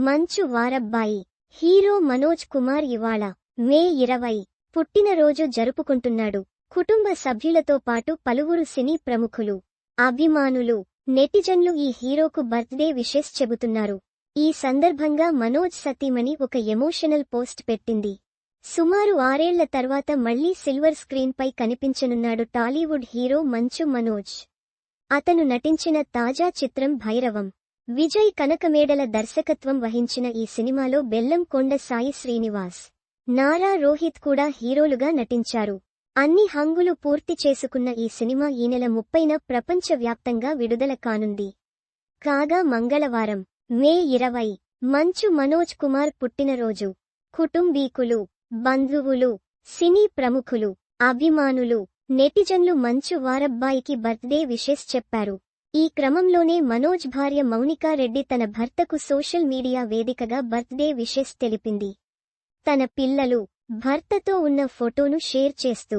మంచు వారబ్బాయి. హీరో మనోజ్ కుమార్ ఇవాళ మే ఇరవై. పుట్టినరోజు జరుపుకుంటున్నాడు. కుటుంబ సభ్యులతో పాటు పలువురు సినీ ప్రముఖులు అభిమానులు నెటిజన్లు ఈ హీరోకు బర్త్డే విషెస్ చెబుతున్నారు. ఈ సందర్భంగా మనోజ్ సతీమణి ఒక ఎమోషనల్ పోస్ట్ పెట్టింది. సుమారు ఆరేళ్ళ తర్వాత మళ్ళీ సిల్వర్ స్క్రీన్ పై కనిపించనున్నాడు టాలీవుడ్ హీరో మంచు మనోజ్. అతను నటించిన తాజా చిత్రం భైరవం. విజయ్ కనకమేడల దర్శకత్వం వహించిన ఈ సినిమాలో బెల్లంకొండ సాయి శ్రీనివాస్ నారా రోహిత్ కూడా హీరోలుగా నటించారు. అన్ని హంగులు పూర్తి చేసుకున్న ఈ సినిమా ఈ నెల ముప్పైన ప్రపంచవ్యాప్తంగా విడుదల కానుంది. కాగా మంగళవారం మే ఇరవై మంచు మనోజ్ కుమార్ పుట్టినరోజు. కుటుంబీకులు బంధువులు సినీ ప్రముఖులు అభిమానులు నెటిజన్లు మంచు వారబ్బాయికి బర్త్డే విషెస్ చెప్పారు. ఈ క్రమంలోనే మనోజ్ భార్య మౌనికా రెడ్డి తన భర్తకు సోషల్ మీడియా వేదికగా బర్త్డే విషెస్ తెలిపింది. తన పిల్లలు భర్తతో ఉన్న ఫోటోను షేర్ చేస్తూ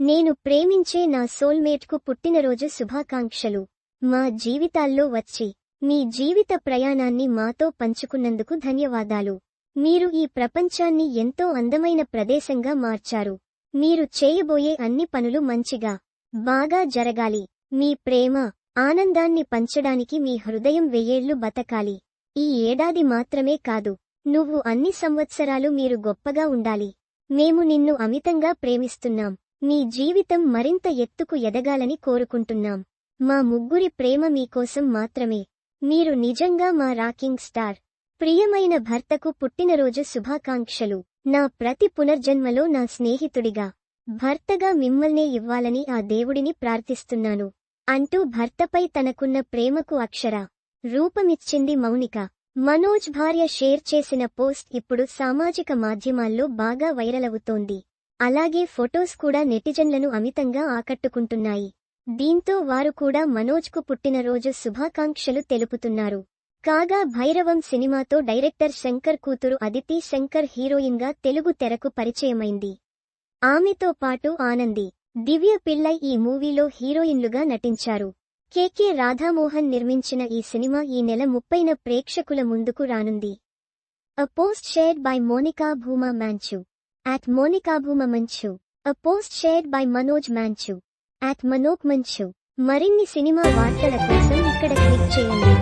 నేను ప్రేమించే నా సోల్మేట్కు పుట్టినరోజు శుభాకాంక్షలు. మా జీవితాల్లో వచ్చి మీ జీవిత ప్రయాణాన్ని మాతో పంచుకున్నందుకు ధన్యవాదాలు. మీరు ఈ ప్రపంచాన్ని ఎంతో అందమైన ప్రదేశంగా మార్చారు. మీరు చేయబోయే అన్ని పనులు మంచిగా బాగా జరగాలి. మీ ప్రేమ ఆనందాన్ని పంచడానికి మీ హృదయం వెయ్యేళ్ళు బతకాలి. ఈ ఏడాది మాత్రమే కాదు నువ్వు అన్ని సంవత్సరాలు మీరు గొప్పగా ఉండాలి. మేము నిన్ను అమితంగా ప్రేమిస్తున్నాం. మీ జీవితం మరింత ఎత్తుకు ఎదగాలని కోరుకుంటున్నాం. మా ముగ్గురి ప్రేమ మీకోసం మాత్రమే. మీరు నిజంగా మా రాకింగ్ స్టార్. ప్రియమైన భర్తకు పుట్టినరోజు శుభాకాంక్షలు. నా ప్రతి పునర్జన్మలో నా స్నేహితుడిగా. భర్తగా మిమ్మల్నే ఇవ్వాలని ఆ దేవుడిని ప్రార్థిస్తున్నాను. అంటూ భర్తపై తనకున్న ప్రేమకు అక్షర రూపమిచ్చింది మౌనిక. మనోజ్ భార్య షేర్ చేసిన పోస్ట్ ఇప్పుడు సామాజిక మాధ్యమాల్లో బాగా వైరల్ అవుతోంది అలాగే ఫొటోస్ కూడా నెటిజన్లను అమితంగా ఆకట్టుకుంటున్నాయి. దీంతో వారు కూడా మనోజ్కు పుట్టినరోజు శుభాకాంక్షలు తెలుపుతున్నారు. కాగా భైరవం సినిమాతో డైరెక్టర్ శంకర్ కూతురు అదితి శంకర్ హీరోయిన్గా తెలుగు తెరకు పరిచయమైంది. ఆమెతో పాటు ఆనంది. దివ్య పిల్లై ఈ మూవీలో హీరోయిన్లుగా నటించారు. కెకే రాధామోహన్ నిర్మించిన ఈ సినిమా ఈ నెల ముప్పైన ప్రేక్షకుల ముందుకు రానుంది. A post shared by Monika Bhuma Manchu at Monika Bhuma Manchu a post shared by Manoj Manchu at Manoj Manchu మరిన్ని సినిమా వార్తల కోసం ఇక్కడ క్లిక్ చేయండి.